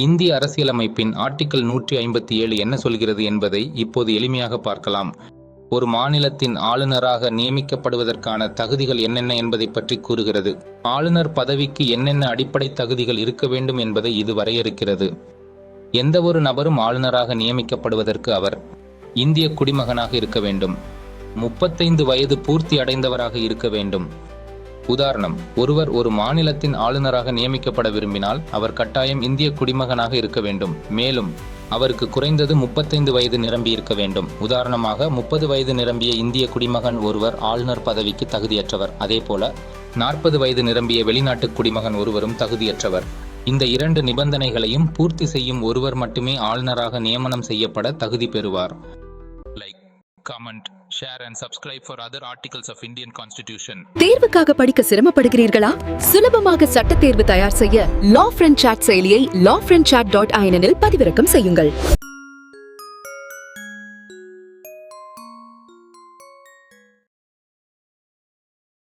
இந்திய அரசியலமைப்பின் ஆர்டிக்கல் நூற்றி ஐம்பத்தி ஏழு என்ன சொல்கிறது என்பதை இப்போது எளிமையாக பார்க்கலாம். ஒரு மாநிலத்தின் ஆளுநராக நியமிக்கப்படுவதற்கான தகுதிகள் என்னென்ன என்பதை பற்றி கூறுகிறது. ஆளுநர் பதவிக்கு என்னென்ன அடிப்படை தகுதிகள் இருக்க வேண்டும் என்பதை இது வரையறுக்கிறது. எந்த ஒரு நபரும் ஆளுநராக நியமிக்கப்படுவதற்கு அவர் இந்திய குடிமகனாக இருக்க வேண்டும். முப்பத்தைந்து வயது பூர்த்தி அடைந்தவராக இருக்க வேண்டும். உதாரணம் ஒருவர் ஒரு மாநிலத்தின் ஆளுநராக நியமிக்கப்பட விரும்பினால் அவர் கட்டாயம் இந்திய குடிமகனாக இருக்க வேண்டும். மேலும் அவருக்கு குறைந்தது முப்பத்தைந்து வயது நிரம்பி இருக்க வேண்டும். உதாரணமாக முப்பது வயது நிரம்பிய இந்திய குடிமகன் ஒருவர் ஆளுநர் பதவிக்கு தகுதியற்றவர். அதேபோல நாற்பது வயது நிரம்பிய வெளிநாட்டு குடிமகன் ஒருவரும் தகுதியற்றவர். இந்த இரண்டு நிபந்தனைகளையும் பூர்த்தி செய்யும் ஒருவர் மட்டுமே ஆளுநராக நியமனம் செய்யப்பட தகுதி பெறுவார். Comment share and subscribe for other articles of Indian constitution தேர்வுக்காக படிக்க சிரமப்படுகிறீர்களா? சுலபமாக சட்ட தேர்வு தயார் செய்ய லா ஃப்ரெண்ட் சாட் செயலியை லா ஃப்ரெண்ட் சாட் டாட் ஐஎனில் பதிவிறக்கம் செய்யுங்கள்.